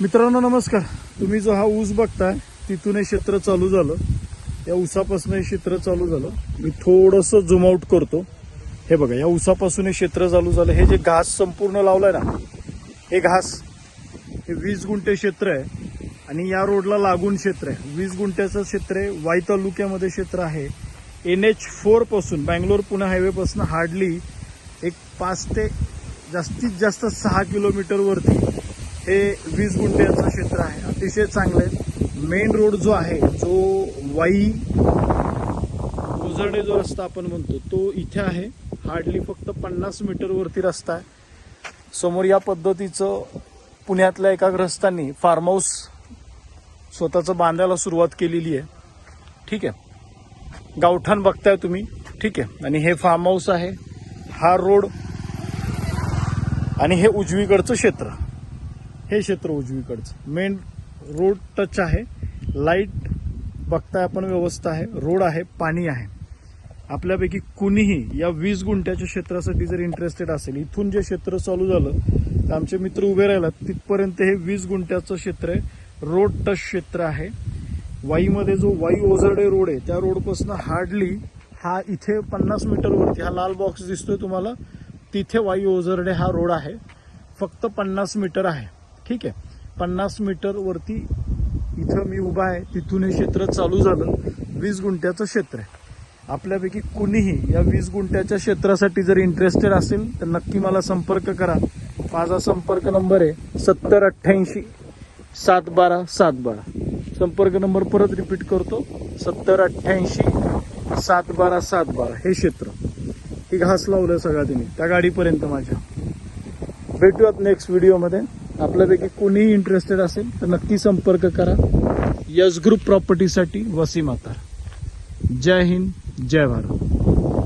मित्रांनो नमस्कार. तुम्ही जो हा ऊस बघताय तिथून हे क्षेत्र चालू झालं. या ऊसापासून हे क्षेत्र चालू झालं. मी थोडस झूम आउट करतो. हे बघा या ऊसापासून हे क्षेत्र चालू झालं. हे जे घास संपूर्ण लावलंय ना हे घास हे वीस गुंठे क्षेत्र आहे. आणि या रोडला लागून क्षेत्र आहे. वीस गुंठ्याचं क्षेत्र आहे. वाई तालुक्यामध्ये क्षेत्र आहे. एन एच फोरपासून बँगलोर पुणे हायवेपासून हार्डली एक पाच ते जास्तीत जास्त सहा किलोमीटरवरती हे वीस गुंठ्याचं क्षेत्र आहे. अतिशय चांगलं आहे. मेन रोड जो आहे जो वाई उजडे जो रस्ता आपण म्हणतो तो इथे आहे. हार्डली फक्त पन्नास मीटरवरती रस्ता आहे. समोर या पद्धतीचं पुण्यातल्या एका ग्रस्तांनी फार्म हाऊस स्वतःचं बांधायला सुरुवात केलेली आहे. ठीक आहे? गावठाण बघताय तुम्ही. ठीक आहे? आणि हे फार्म हाऊस आहे. हा रोड आणि हे उजवीकडचं क्षेत्र. हे क्षेत्र उजवीकडचं. मेन रोड टच आहे. लाइट बघताय आपण व्यवस्था आहे. रोड आहे पाणी आहे. आपल्यापैकी कुणीही या वीस गुंठ्याच्या क्षेत्रासाठी जर इंटरेस्टेड असेल इथून जे क्षेत्र चालू झालं तर आमचे मित्र उभे राहिलात तिथपर्यंत हे वीस गुंठ्याचं क्षेत्र आहे. रोड टच क्षेत्र आहे. वाईमध्ये जो वाई ओझरडे रोड आहे त्या रोडपासून हार्डली हा इथे पन्नास मीटरवरती हा लाल बॉक्स दिसतोय तुम्हाला तिथे वाई ओझरडे हा रोड आहे. फक्त पन्नास मीटर आहे. ठीक आहे. पन्नास मीटर वरती इथं मी उभा आहे तिथून हे क्षेत्र चालू झालं. वीस गुंठ्याचं क्षेत्र आहे. आपल्यापैकी कुणीही या वीस गुंठ्याच्या क्षेत्रासाठी जर इंटरेस्टेड असेल तर नक्की मला संपर्क करा. माझा संपर्क नंबर आहे सत्तर अठ्ठ्याऐंशी सात बारा सात बारा. संपर्क नंबर परत रिपीट करतो. सत्तर अठ्ठ्याऐंशी सात बारा सात बारा. हे क्षेत्र. ही घास लावलं सगळा तिने. त्या गाडीपर्यंत माझ्या. भेटूयात नेक्स्ट व्हिडिओमध्ये आपल्यापैकी कोणीही इंटरेस्टेड असेल तर नक्की संपर्क करा. यश ग्रुप प्रॉपर्टीसाठी वसीम आता जय हिंद जय भारत.